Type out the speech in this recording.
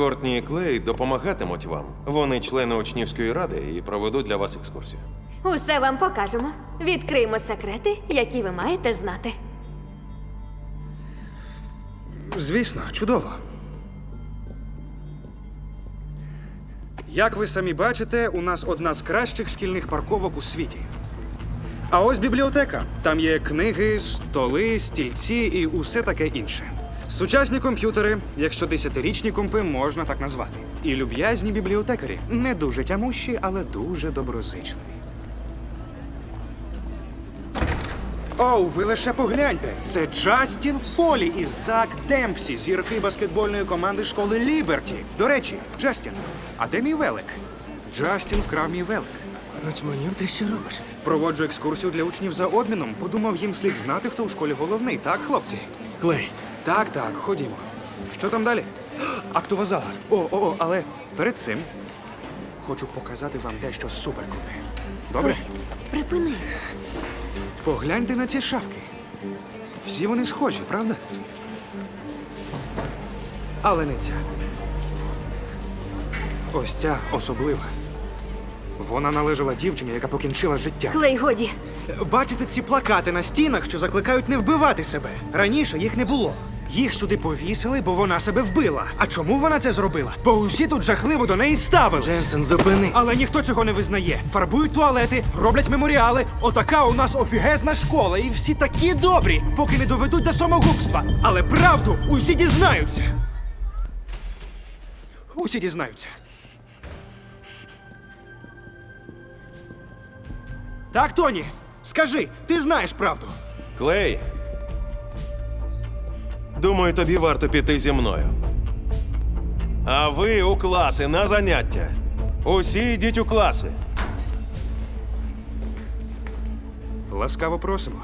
Кортні і Клей допомагатимуть вам. Вони члени учнівської ради і проведуть для вас екскурсію. Усе вам покажемо. Відкриємо секрети, які ви маєте знати. Звісно, чудово. Як ви самі бачите, у нас одна з кращих шкільних парковок у світі. А ось бібліотека. Там є книги, столи, стільці і усе таке інше. Сучасні комп'ютери, якщо десятирічні компи можна так назвати. І люб'язні бібліотекарі не дуже тямущі, але дуже доброзичливі. Оу, ви лише погляньте. Це Джастін Фолі і Зак Демпсі, зірки баскетбольної команди школи Ліберті. До речі, Джастін, а де мій велик? Джастін вкрав мій велик. Очманів, ти що робиш? Проводжу екскурсію для учнів за обміном. Подумав, їм слід знати, хто у школі головний, так, хлопці? Клей, Так, так, ходімо. Що там далі? Актова зала. О, о, о, але перед цим хочу показати вам дещо суперкруте. Добре? Припини. Погляньте на ці шафки. Всі вони схожі, правда? Але не ця. Ось ця особлива. Вона належала дівчині, яка покінчила життя. Клей, годі. Бачите ці плакати на стінах, що закликають не вбивати себе. Раніше їх не було. Їх сюди повісили, бо вона себе вбила. А чому вона це зробила? Бо усі тут жахливо до неї ставились. Дженсен, зупинись. Але ніхто цього не визнає. Фарбують туалети, роблять меморіали. Отака у нас офігезна школа, і всі такі добрі, поки не доведуть до самогубства. Але правду усі дізнаються. Усі дізнаються. Так, Тоні, скажи, ти знаєш правду. Клей. Думаю, тобі варто піти зі мною. А ви у класи на заняття. Усі йдіть у класи. Ласкаво просимо.